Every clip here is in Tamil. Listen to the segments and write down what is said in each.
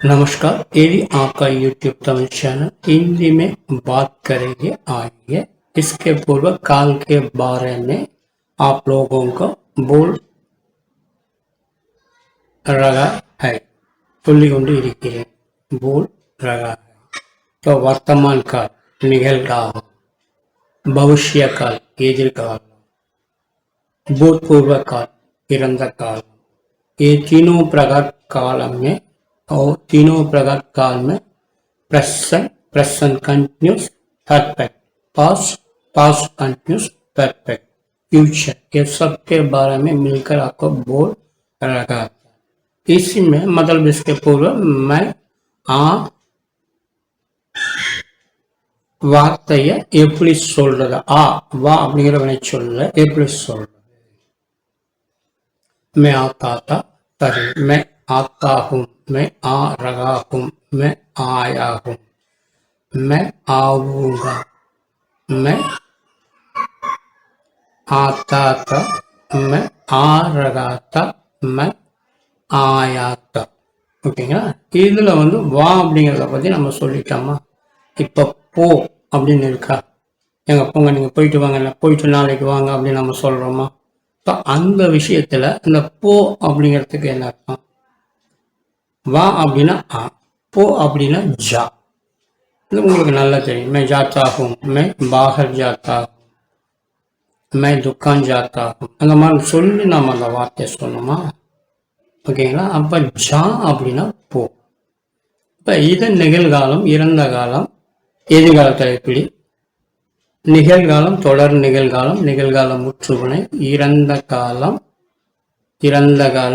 नमस्कार यदि आपका यूट्यूब तमिल चैनल हिंदी में बात करेंगे आएँगे इसके पूर्व काल के बारे में आप लोगों को बोल रहा है। சொல்லிக்கொண்டு இருக்கிறேன் बोल रहा है। तो वर्तमान काल निकल रहा भविष्य काल एदिर्काल भूतपूर्व काल इरंद काल। ये तीनों प्रकार काल में और तीनों प्रकार काल में present present continuous perfect past past continuous perfect future ये सब के बारे में मिलकर आपको बोल रखा था इसमें मतलब इसके पूर्व मैं आ வார்த்தைய எப்படி சொல்றது ஆ வா அப்படிங்கிற வினை சொல்ல எப்படி சொல்றது मैं आता था तरी मैं மெ ஆ ரகாகும் மெ ஆயாகும். மெ ஆவுங்க மெ ஆத்தாத்த மெ ஆரகாத்த மெ ஆயாத்த. ஓகேங்களா? இதில் வந்து வா அப்படிங்கிறத பற்றி நம்ம சொல்லிட்டோமா? இப்போ போ அப்படின்னு இருக்கா? எங்கள் போங்க நீங்கள் போயிட்டு வாங்க போயிட்டு நாளைக்கு வாங்க அப்படின்னு நம்ம சொல்கிறோமா இப்போ அந்த விஷயத்தில் இந்த போ அப்படிங்கிறதுக்கு என்ன அர்த்தம்? வா அப்படின்னா ஆ போ அப்படின்னா ஜா. இது உங்களுக்கு நல்லா தெரியும். மே ஜாத்தா ஹூம் மே பாகர் ஜாத்தா மே துக்கான் ஜாத்தா ஹூம் அந்த மாதிரி சொல்லி நம்ம அந்த வார்த்தையை சொல்லணுமா ஓகேங்களா? அப்போ ஜா அப்படின்னா போ. இப்போ இது நிகழ்காலம் இறந்த காலம் எதிர்காலத்தில் எப்படி? நிகழ்காலம் தொடர் நிகழ்காலம் நிகழ்காலம் முற்றுவினை இறந்த காலம் இறந்த கால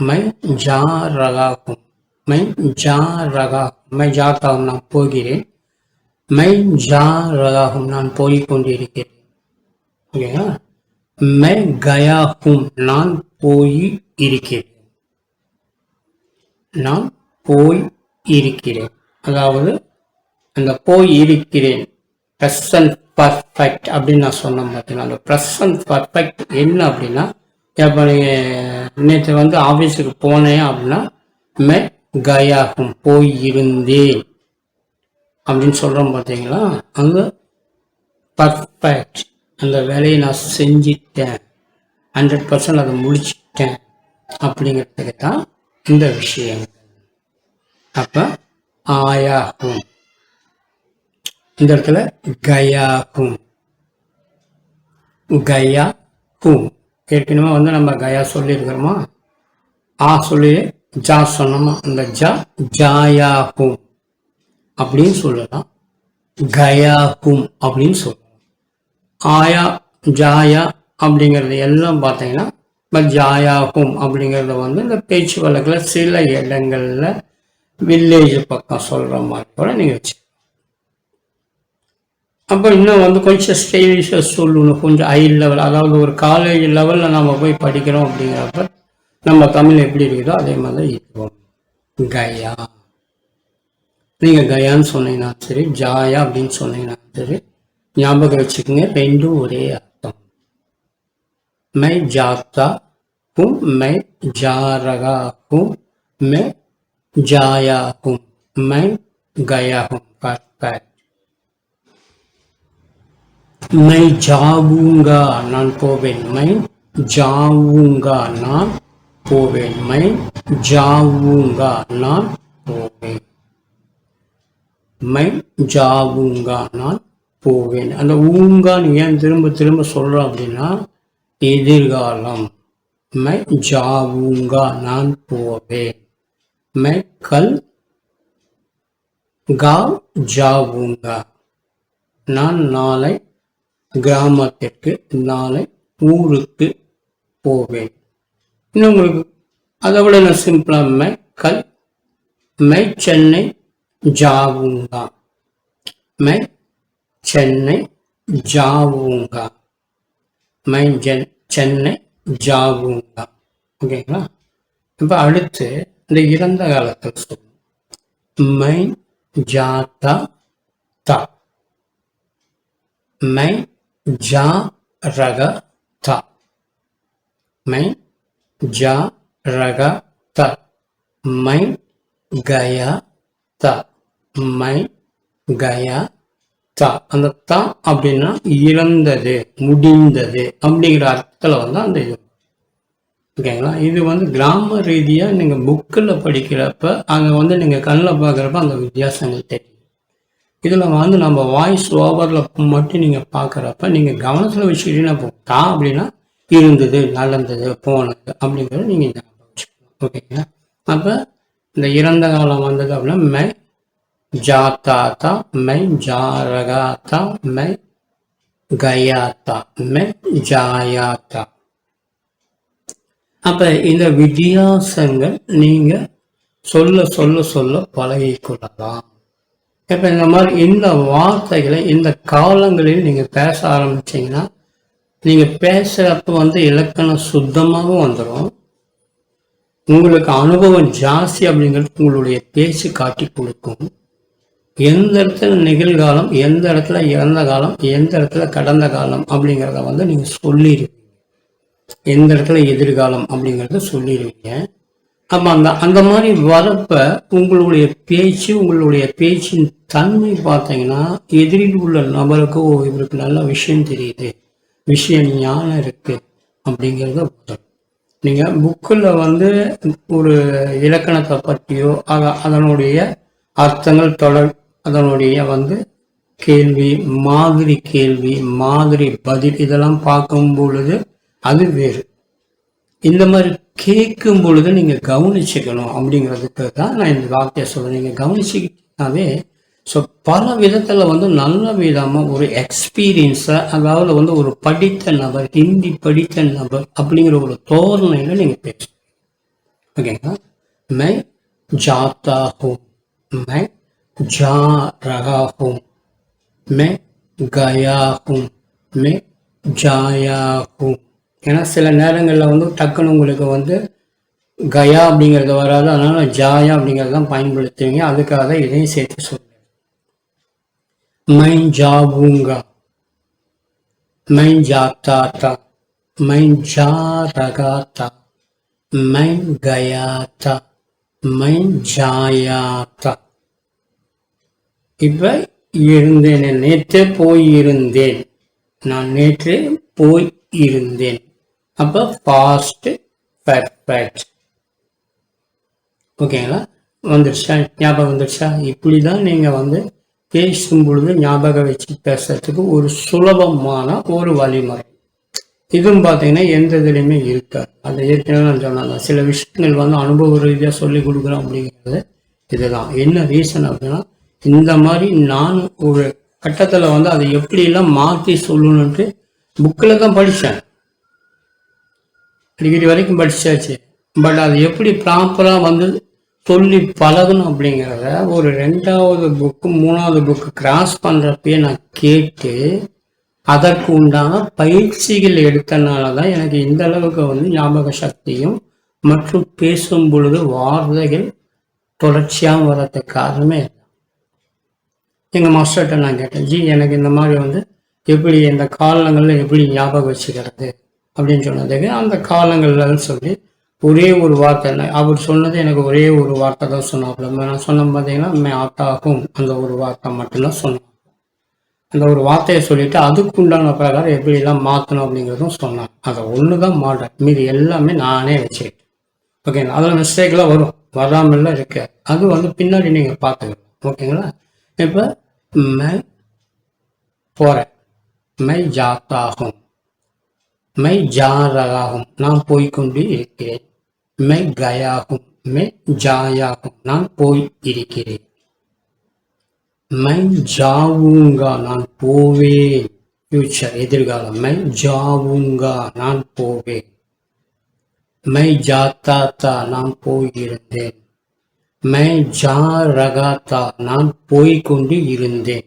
மை ஜா ரகாகும் மை ஜா ரகாகும் மை ஜா காகும் நான் போகிறேன். மை ஜா ரகாகும் நான் போய் கொண்டிருக்கிறேன் ஓகேங்களா? மை கயாகும் நான் போய் இருக்கிறேன் நான் போய் இருக்கிறேன் அதாவது அந்த போய் இருக்கிறேன் ப்ரெசன்ட் பர்ஃபெக்ட் அப்படின்னு நான் சொன்னேன் பார்த்தீங்கன்னா அந்த ப்ரெசன்ட் பர்ஃபெக்ட் என்ன அப்படின்னா இப்போ நீங்கள் நேற்று வந்து ஆஃபீஸுக்கு போனேன் அப்படின்னா மே கயாகும் போய் இருந்தேன் அப்படின்னு சொல்கிறோம் பார்த்தீங்களா அங்கே பர்ஃபெக்ட் அந்த வேலையை நான் செஞ்சிட்டேன். ஹண்ட்ரட் பர்சன்ட் அதை முடிச்சிட்டேன். அப்படிங்கிறதுக்கு தான் இந்த விஷயங்கள் அப்போ ஆயாகும் இந்த இடத்துல கயாகும் கயா ஹூம் ஏற்கனவே வந்து நம்ம கயா சொல்லியிருக்கிறோமா ஆ சொல்லி ஜா சொன்னோமா அந்த ஜா ஜாயாகும் அப்படின்னு சொல்லலாம். கயா ஹூம் அப்படின்னு சொல்லலாம். ஆயா ஜாயா அப்படிங்கிறது எல்லாம் பார்த்தீங்கன்னா இப்போ ஜாயாகும் அப்படிங்கிறத வந்து இந்த பேச்சு வழக்கில் சில இடங்களில் வில்லேஜ் பக்கம் சொல்கிற மாதிரி கூட நீங்கள் வச்சு அப்போ இன்னும் வந்து கொஞ்சம் ஸ்டைலிஷாக சொல்லணும். கொஞ்சம் ஹை லெவல் அதாவது ஒரு காலேஜ் லெவலில் நம்ம போய் படிக்கிறோம் அப்படிங்கிறப்ப நம்ம தமிழ் எப்படி இருக்குதோ அதே மாதிரி இருக்கும். கயா. நீங்கள் கயான்னு சொன்னீங்கன்னா சரி ஜாயா அப்படின்னு சொன்னீங்கன்னா சரி ஞாபகம் வச்சுக்கோங்க ரெண்டும் ஒரே அர்த்தம். மை ஜாத்தா ஹும் மை ஜாரகா ஹும் மை ஜாயா மை கயா ஹூம் பர்ஃபெக்ட் மை ஜாவுங்கா நான் போவேன் மை ஜாவுங்கா நான் போவேன் மை ஜாவுங்கா நான் போவேன் மை ஜாவுங்கா நான் போவேன் அந்த ஊங்கான்னு ஏன் திரும்ப திரும்ப சொல்கிறோம் அப்படின்னா எதிர்காலம். மை ஜாவுங்கா நான் போவேன் மை கல் கா ஜாவுங்கா நான் நாளை கிராமத்திற்கு நாளை ஊருக்கு போவேன். இன்னும் உங்களுக்கு அதை விட நான் சிம்பிளாக கல் மை சென்னை ஜாவுங்கா. மை சென்னை ஜாவுங்கா. மை ஜென் சென்னை ஜாவுங்கா. ஓகேங்களா? இப்போ அடுத்து இந்த இறந்த காலத்தில் சொல்லணும் மை ஜாத்தா தா. மை ஜா ரக த மை ஜா ரக த மை கயா த மை கயா த அந்த த அப்படின்னா இறந்தது முடிந்தது அப்படிங்கிற அர்த்தத்தில் வந்து அந்த இது. ஓகேங்களா இது வந்து கிராம ரீதியாக நீங்கள் புக்கில் படிக்கிறப்ப அங்கே வந்து நீங்கள் கண்ணில் பார்க்குறப்ப அந்த வித்தியாசங்கள் தெரியும். இதில் வந்து நம்ம வாய்ஸ் ஓவரில் மட்டும் நீங்கள் பார்க்குறப்ப நீங்கள் கவனத்தில் வச்சுக்கிட்டீங்கன்னா போகும் தா அப்படின்னா இருந்தது நடந்தது போனது அப்படிங்கிறத நீங்கள் ஞாபகம் வச்சுக்கணும். ஓகேங்களா அப்போ இந்த இறந்த காலம் வந்தது அப்படின்னா மை ஜாத்தாத்தா மை ஜாரகாத்தா மை கயாத்தா மை ஜாயாத்தா. அப்ப இந்த வித்தியாசங்கள் நீங்கள் சொல்ல சொல்ல சொல்ல பழகி கொள்ளலாம் இப்போ இந்த மாதிரி இந்த வார்த்தைகளை இந்த காலங்களில் நீங்கள் பேச ஆரம்பிச்சிங்கன்னா நீங்கள் பேசுகிறப்ப வந்து இலக்கணம் சுத்தமாகவும் வந்துடும் உங்களுக்கு அனுபவம் ஜாஸ்தி அப்படிங்கிறது உங்களுடைய பேச்சு காட்டி கொடுக்கும். எந்த இடத்துல நிகழ்காலம் எந்த இடத்துல இறந்த காலம் எந்த இடத்துல கடந்த காலம் அப்படிங்கிறத வந்து நீங்கள் சொல்லிடுவீங்க எந்த இடத்துல எதிர்காலம் அப்படிங்கிறத சொல்லிடுவீங்க அப்போ அந்த அந்த மாதிரி வரப்ப உங்களுடைய பேச்சு உங்களுடைய பேச்சின் தன்மை பார்த்தீங்கன்னா எதிரில் உள்ள நபருக்கு ஓ இவருக்கு நல்ல விஷயம் தெரியுது. விஷயம் ஞானம் இருக்கு அப்படிங்கிறத புத்தகம் நீங்கள் புக்கில் வந்து ஒரு இலக்கணத்தை பற்றியோ அத அதனுடைய அர்த்தங்கள் தொடர் அதனுடைய வந்து கேள்வி மாதிரி கேள்வி மாதிரி பதில் இதெல்லாம் பார்க்கும் பொழுது அது வேறு. இந்த மாதிரி கேட்கும் பொழுது நீங்கள் கவனிச்சுக்கணும் அப்படிங்கிறதுக்கு தான் நான் இந்த வார்த்தையை சொல்கிறேன் நீங்கள் கவனிச்சுக்கிட்டாவே ஸோ பல விதத்தில் வந்து நல்ல விதமாக ஒரு எக்ஸ்பீரியன்ஸை அதாவது வந்து ஒரு படித்த நபர் ஹிந்தி படித்த நபர் அப்படிங்கிற ஒரு தோரணையில் நீங்கள் பேசணும் ஓகேங்களா மை ஜாத்தா ஹோம் மை ஜா ரகா ஹோம் மை கயா ஹோம் மை ஜாயா ஹோம் ஏன்னா சில நேரங்களில் வந்து டக்குன்னு உங்களுக்கு வந்து கயா அப்படிங்கிறது வராது. அதனால ஜாயா அப்படிங்கிறது தான் பயன்படுத்துவீங்க. அதுக்காக இதையும் சேர்த்து சொல்லுங்க மைன் ஜாபூங்கா மைன் ஜாத்தாத்தா மைன் ஜா ரகாத்தா தா மைன் மை தா இப்ப இருந்தேன். நேற்றே போய் இருந்தேன் நான் நேற்று போய் இருந்தேன் அப்போ ஃபாஸ்ட் பர்ஃபெக்ட் ஓகேங்களா வந்துடுச்சா ஞாபகம் வந்துடுச்சா இப்படி தான் நீங்கள் வந்து பேசும் பொழுது ஞாபகம் வச்சு பேசுறதுக்கு ஒரு சுலபமான ஒரு வழிமுறை. இதுவும் பார்த்தீங்கன்னா எந்த இதுலையுமே இருக்காது. அந்த ஏற்கனவே நான் சொன்னாங்க சில விஷயங்கள் வந்து அனுபவ ரீதியாக சொல்லி கொடுக்குறோம் அப்படிங்கிறது இதுதான். என்ன ரீசன் அப்படின்னா இந்த மாதிரி நான் ஒரு கட்டத்தில் வந்து அதை எப்படியெல்லாம் மாற்றி சொல்லணுன்ட்டு புக்கில் தான் படித்தேன் டிகிரி வரைக்கும் படிச்சாச்சு. பட் அது எப்படி ப்ராப்பராக வந்து சொல்லி பழகணும் அப்படிங்கிறத ஒரு ரெண்டாவது புக்கு மூணாவது புக்கு கிராஸ் பண்ணுறப்பயே நான் கேட்டு அதற்கு உண்டான பயிற்சிகள் எடுத்தனால தான் எனக்கு இந்த அளவுக்கு வந்து ஞாபக சக்தியும் மற்றும் பேசும் பொழுது வார்த்தைகள் தொடர்ச்சியாக வர்றதுக்கு காரணமே எங்கள் மாஸ்டர்கிட்ட நான் கேட்டேன் ஜி எனக்கு இந்த மாதிரி வந்து எப்படி இந்த காலங்களில் எப்படி ஞாபகம் வச்சுக்கிறது? அப்படின்னு சொன்னதுக்கு அந்த காலங்கள்லன்னு சொல்லி ஒரே ஒரு வார்த்தை அவர் சொன்னது எனக்கு ஒரே ஒரு வார்த்தை தான் சொன்னாப்புல. நான் சொன்ன பார்த்தீங்கன்னா மே ஆட்டாகும் அந்த ஒரு வார்த்தை மட்டும்தான் சொன்னேன் அந்த ஒரு வார்த்தையை சொல்லிட்டு அதுக்கு உண்டான பிரகாரம் எப்படிலாம் மாற்றணும் அப்படிங்கிறதும் சொன்னான் அதை ஒன்று தான் மாட்டேன் மீது எல்லாமே நானே வச்சுக்கிட்டேன் ஓகேங்களா அதில் மிஸ்டேக்லாம் வரும். வராமல்லாம் இருக்கு அது வந்து பின்னாடி நீங்கள் பார்த்துக்கலாம் ஓகேங்களா இப்போ மே போகிறேன் மை ஜாத்தாகும். மை ஜா ரகாகும் நான் போய்கொண்டு இருக்கிறேன். மை கயாகும். மை ஜாயாகும். நான் போய் இருக்கிறேன். மை ஜாவுங்கா நான் போவேன். ஃபியூச்சர் எதிர்காலம். மை ஜாவுங்கா நான் போவேன். மை ஜாத்தாத்தா நான் போயிருந்தேன். மை ஜா ரகாத்தா நான் போய்கொண்டு இருந்தேன்.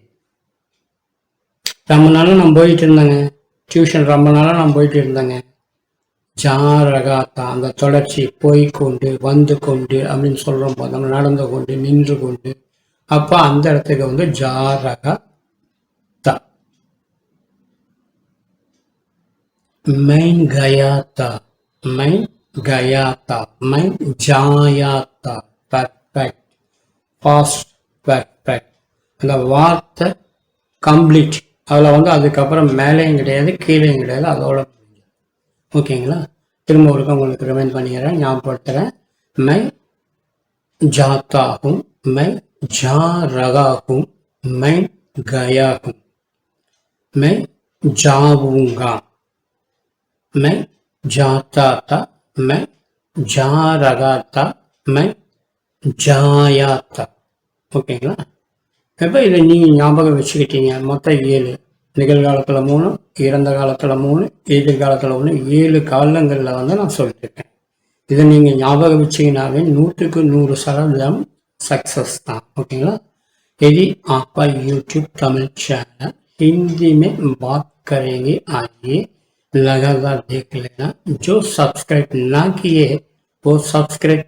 ரொம்ப நாளும் நான் போயிட்டு இருந்தேங்க. டியூஷன் ரொம்ப நாளாக நான் போயிட்டு இருந்தேங்க. ஜாரகாத்தா அந்த தொடர்ச்சி போய்கொண்டு வந்து கொண்டு அப்படின்னு சொல்கிறோம் போது நம்ம நடந்து கொண்டு நின்று கொண்டு அப்போ அந்த இடத்துக்கு வந்து ஜாரகா தா. மைன் கயாத்தா மைன் கயாத்தா மைன் ஜாயாத்தா பர்ஃபெக்ட். Fast perfect. அந்த வார்த்தை கம்ப்ளீட். அதில் வந்து அதுக்கப்புறம் மேலேயும் கிடையாது கீழேயும் கிடையாது அதோட ஓகேங்களா? திரும்ப ஒருக்க உங்களுக்கு ரிமைண்ட் பண்ணிக்கிறேன் ஞாபகப்படுத்துகிறேன் மை ஜாத்தாகும் மை ஜா ரகாகும் மை கயாகும். மை ஜாவுங்கா மை ஜாத்தாத்தா மை ஜா ரகாத்தா மை ஜாயாத்தா. ஓகேங்களா? இப்போ இதை நீங்கள் ஞாபகம் வச்சுக்கிட்டீங்க. மொத்தம் ஏழு. நிகழ்காலத்தில் மூணு இறந்த காலத்தில் மூணு எதிர்காலத்தில் ஒன்று ஏழு காலங்களில் வந்து நான் சொல்லியிருக்கேன் இதை நீங்கள் ஞாபகம் வச்சிங்கனாவே நூற்றுக்கு நூறு சதவீதம் சக்ஸஸ் தான். ஓகேங்களா எதி அப்பா யூடியூப் தமிழ் चैनल ஹிந்திமே में बात करेंगे आइए लगातार देख लेना जो सब्सक्राइब ना किए वो सब्सक्राइब